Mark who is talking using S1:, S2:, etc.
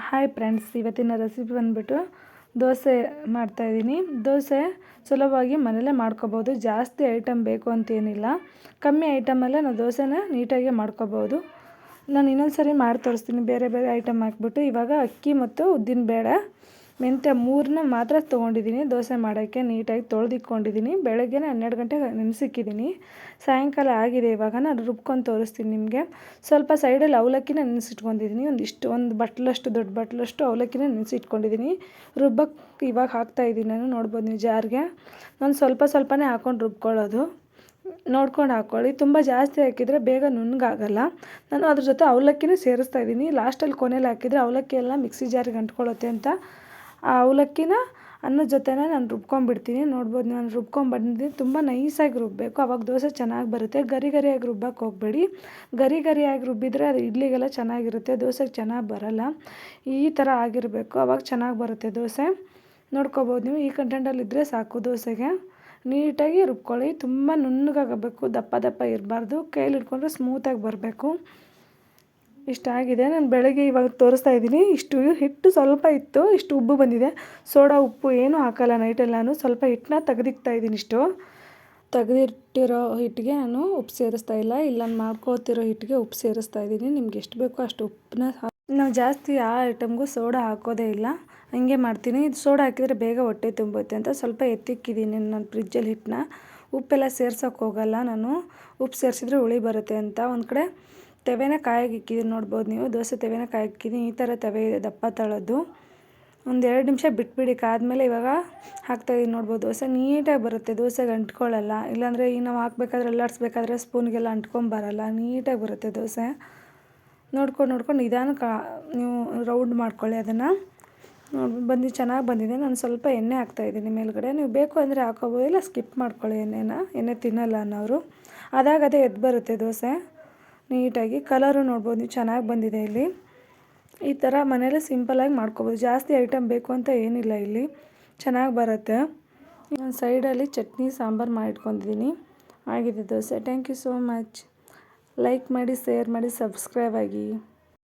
S1: Hi friends ಇವತ್ತಿನ recipe ಬಂದುಬಿಟ್ಟು ದೋಸೆ ಮಾಡ್ತಾಯಿದ್ದೀನಿ ದೋಸೆ ಸುಲಭವಾಗಿ ಮನೇಲೇ ಮಾಡ್ಕೋಬೋದು. ಜಾಸ್ತಿ ಐಟಮ್ ಬೇಕು ಅಂತೇನಿಲ್ಲ. ಕಮ್ಮಿ ಐಟಮಲ್ಲೇ ನಾವು ದೋಸೆನ ನೀಟಾಗಿ ಮಾಡ್ಕೋಬೋದು. ನಾನು ಇನ್ನೊಂದು ಸರಿ ಮಾಡಿ ತೋರಿಸ್ತೀನಿ ಬೇರೆ ಬೇರೆ ಐಟಮ್ ಹಾಕ್ಬಿಟ್ಟು. ಇವಾಗ ಅಕ್ಕಿ ಮತ್ತು ಉದ್ದಿನ ಬೇಳೆ ಮೆಂತ್ಯ ಮೂರನ್ನ ಮಾತ್ರ ತೊಗೊಂಡಿದ್ದೀನಿ. ದೋಸೆ ಮಾಡೋಕ್ಕೆ ನೀಟಾಗಿ ತೊಳೆದಿಕ್ಕೊಂಡಿದ್ದೀನಿ ಬೆಳಗ್ಗೆ ಹನ್ನೆರಡು ಗಂಟೆಗೆ ನೆನೆಸಿಕ್ಕಿದ್ದೀನಿ. ಸಾಯಂಕಾಲ ಆಗಿದೆ, ಇವಾಗ ನಾನು ರುಬ್ಕೊಂಡು ತೋರಿಸ್ತೀನಿ ನಿಮಗೆ. ಸ್ವಲ್ಪ ಸೈಡಲ್ಲಿ ಅವಲಕ್ಕಿನ ನೆನೆಸಿಟ್ಕೊಂಡಿದ್ದೀನಿ. ಒಂದಿಷ್ಟು, ಒಂದು ಬಟ್ಲಷ್ಟು, ದೊಡ್ಡ ಬಟ್ಲಷ್ಟು ಅವಲಕ್ಕಿನ ನೆನೆಸಿಟ್ಕೊಂಡಿದ್ದೀನಿ. ರುಬ್ಬಕ್ಕೆ ಇವಾಗ ಹಾಕ್ತಾಯಿದ್ದೀನಿ ನಾನು, ನೋಡ್ಬೋದು ನೀವು ಜಾರಿಗೆ. ನಾನು ಸ್ವಲ್ಪ ಸ್ವಲ್ಪನೇ ಹಾಕ್ಕೊಂಡು ರುಬ್ಕೊಳ್ಳೋದು. ನೋಡ್ಕೊಂಡು ಹಾಕ್ಕೊಳ್ಳಿ. ತುಂಬ ಜಾಸ್ತಿ ಹಾಕಿದರೆ ಬೇಗ ನುಣ್ಣಗಾಗಲ್ಲ. ನಾನು ಅದ್ರ ಜೊತೆ ಅವಲಕ್ಕಿನೂ ಸೇರಿಸ್ತಾ ಇದ್ದೀನಿ. ಲಾಸ್ಟಲ್ಲಿ ಕೊನೆಯಲ್ಲಿ ಹಾಕಿದರೆ ಅವಲಕ್ಕಿ ಎಲ್ಲ ಮಿಕ್ಸಿ ಜಾರಿಗೆ ಅಂಟ್ಕೊಳ್ಳುತ್ತೆ ಅಂತ ಆ ಅವಲಕ್ಕಿನ ಅನ್ನದ ಜೊತೆನೇ ನಾನು ರುಬ್ಕೊಂಡ್ಬಿಡ್ತೀನಿ. ನೋಡ್ಬೋದು ನಾನು ರುಬ್ಕೊಂಡ್ಬಂದಿದ್ದೀನಿ. ತುಂಬ ನೈಸಾಗಿ ರುಬ್ಬಬೇಕು ಅವಾಗ ದೋಸೆ ಚೆನ್ನಾಗಿ ಬರುತ್ತೆ. ಗರಿ ಗರಿಯಾಗಿ ರುಬ್ಬಕ್ಕೆ ಹೋಗಬೇಡಿ. ಗರಿ ಗರಿಯಾಗಿ ರುಬ್ಬಿದ್ರೆ ಅದು ಇಡ್ಲಿಗೆಲ್ಲ ಚೆನ್ನಾಗಿರುತ್ತೆ. ದೋಸೆಗೆ ಚೆನ್ನಾಗಿ ಬರಲ್ಲ. ಈ ಥರ ಆಗಿರಬೇಕು. ಅವಾಗ ಚೆನ್ನಾಗಿ ಬರುತ್ತೆ ದೋಸೆ. ನೋಡ್ಕೋಬೋದು ನೀವು. ಈ ಕಂಟೆಂಟಲ್ಲಿದ್ದರೆ ಸಾಕು ದೋಸೆಗೆ. ನೀಟಾಗಿ ರುಬ್ಕೊಳ್ಳಿ. ತುಂಬ ನುಣ್ಣಗಾಗಬೇಕು. ದಪ್ಪ ದಪ್ಪ ಇರಬಾರ್ದು. ಕೈಲಿ ಇಟ್ಕೊಂಡ್ರೆ ಸ್ಮೂತಾಗಿ ಬರಬೇಕು. ಇಷ್ಟಾಗಿದೆ ನಾನು ಬೆಳಗ್ಗೆ ಇವಾಗ ತೋರಿಸ್ತಾ ಇದ್ದೀನಿ. ಇಷ್ಟು ಹಿಟ್ಟು ಸ್ವಲ್ಪ ಇತ್ತು. ಇಷ್ಟು ಉಬ್ಬು ಬಂದಿದೆ. ಸೋಡಾ, ಉಪ್ಪು ಏನೂ ಹಾಕಲ್ಲ ನೈಟಲ್ಲಿ ನಾನು. ಸ್ವಲ್ಪ ಹಿಟ್ಟನ್ನ ತೆಗೆದಿಕ್ತಾ ಇದ್ದೀನಿ ಇಷ್ಟು. ತೆಗೆದಿಟ್ಟಿರೋ ಹಿಟ್ಟಿಗೆ ನಾನು ಉಪ್ಪು ಸೇರಿಸ್ತಾ ಇಲ್ಲ. ಇಲ್ಲ, ನಾನು ಮಾಡ್ಕೋತಿರೋ ಹಿಟ್ಟಿಗೆ ಉಪ್ಪು ಸೇರಿಸ್ತಾ ಇದ್ದೀನಿ. ನಿಮ್ಗೆ ಎಷ್ಟು ಬೇಕೋ ಅಷ್ಟು ಉಪ್ಪನ್ನ ನಾವು ಜಾಸ್ತಿ ಆ ಐಟಮ್ಗೂ ಸೋಡಾ ಹಾಕೋದೇ ಇಲ್ಲ. ಹಂಗೆ ಮಾಡ್ತೀನಿ. ಇದು ಸೋಡಾ ಹಾಕಿದರೆ ಬೇಗ ಹೊಟ್ಟೆ ತುಂಬುತ್ತೆ ಅಂತ ಸ್ವಲ್ಪ ಎತ್ತಿಕ್ಕಿದ್ದೀನಿ ನಾನು ಫ್ರಿಜ್ಜಲ್ಲಿ ಹಿಟ್ಟನ್ನ. ಉಪ್ಪೆಲ್ಲ ಸೇರ್ಸೋಕೆ ಹೋಗಲ್ಲ ನಾನು. ಉಪ್ಪು ಸೇರಿಸಿದ್ರೆ ಹುಳಿ ಬರುತ್ತೆ ಅಂತ. ಒಂದು ಕಡೆ ತೆವೆನ ಕಾಯಿಗೆ ಇಕ್ಕಿದ್ದೀನಿ ನೋಡ್ಬೋದು ನೀವು. ದೋಸೆ ತೆವೆನ ಕಾಯಿ ಇಕ್ಕಿದ್ದೀನಿ ಈ ಥರ ತವೆ ಇದೆ, ದಪ್ಪ ತಳದ್ದು ಒಂದು ಎರಡು ನಿಮಿಷ ಬಿಟ್ಬಿಡಿ, ಕಾದ್ಮೇಲೆ ಇವಾಗ ಹಾಕ್ತಾಯಿದ್ದೀನಿ ನೋಡ್ಬೋದು. ದೋಸೆ ನೀಟಾಗಿ ಬರುತ್ತೆ, ದೋಸೆಗೆ ಅಂಟ್ಕೊಳ್ಳಲ್ಲ. ಇಲ್ಲಾಂದರೆ ಈಗ ನಾವು ಹಾಕ್ಬೇಕಾದ್ರೆ ಅಲ್ಲಾಡಿಸ್ಬೇಕಾದ್ರೆ ಸ್ಪೂನ್ಗೆಲ್ಲ ಅಂಟ್ಕೊಂಬರಲ್ಲ ನೀಟಾಗಿ ಬರುತ್ತೆ ದೋಸೆ. ನೋಡ್ಕೊಂಡು ನೋಡ್ಕೊಂಡು ನಿಧಾನಕ್ಕೆ ನೀವು ರೌಂಡ್ ಮಾಡ್ಕೊಳ್ಳಿ ಅದನ್ನು. ಬಂದು, ಚೆನ್ನಾಗಿ ಬಂದಿದೆ. ನಾನು ಸ್ವಲ್ಪ ಎಣ್ಣೆ ಹಾಕ್ತಾಯಿದ್ದೀನಿ ಮೇಲ್ಗಡೆ. ನೀವು ಬೇಕು ಅಂದರೆ ಹಾಕೋಬೋದು, ಇಲ್ಲ ಸ್ಕಿಪ್ ಮಾಡ್ಕೊಳ್ಳಿ ಎಣ್ಣೆನ. ಎಣ್ಣೆ ತಿನ್ನಲ್ಲ ಅನ್ನೋರು ಅದಾಗದೇ ಎದ್ದು ಬರುತ್ತೆ ದೋಸೆ. ನೀಟಾಗಿ ಕಲರು ನೋಡ್ಬೋದು, ನೀವು ಚೆನ್ನಾಗಿ ಬಂದಿದೆ ಇಲ್ಲಿ. ಈ ಥರ ಮನೇಲಿ ಸಿಂಪಲಾಗಿ ಮಾಡ್ಕೋಬೋದು. ಜಾಸ್ತಿ ಐಟಮ್ ಬೇಕು ಅಂತ ಏನಿಲ್ಲ ಇಲ್ಲಿ. ಚೆನ್ನಾಗಿ ಬರುತ್ತೆ. ನಾನು ಸೈಡಲ್ಲಿ ಚಟ್ನಿ, ಸಾಂಬಾರು ಮಾಡಿಟ್ಕೊಂಡಿದ್ದೀನಿ. ಆಗಿದೆ dosa. Thank you so much like ಮಾಡಿ ಶೇರ್ ಮಾಡಿ ಸಬ್ಸ್ಕ್ರೈಬ್ ಆಗಿ.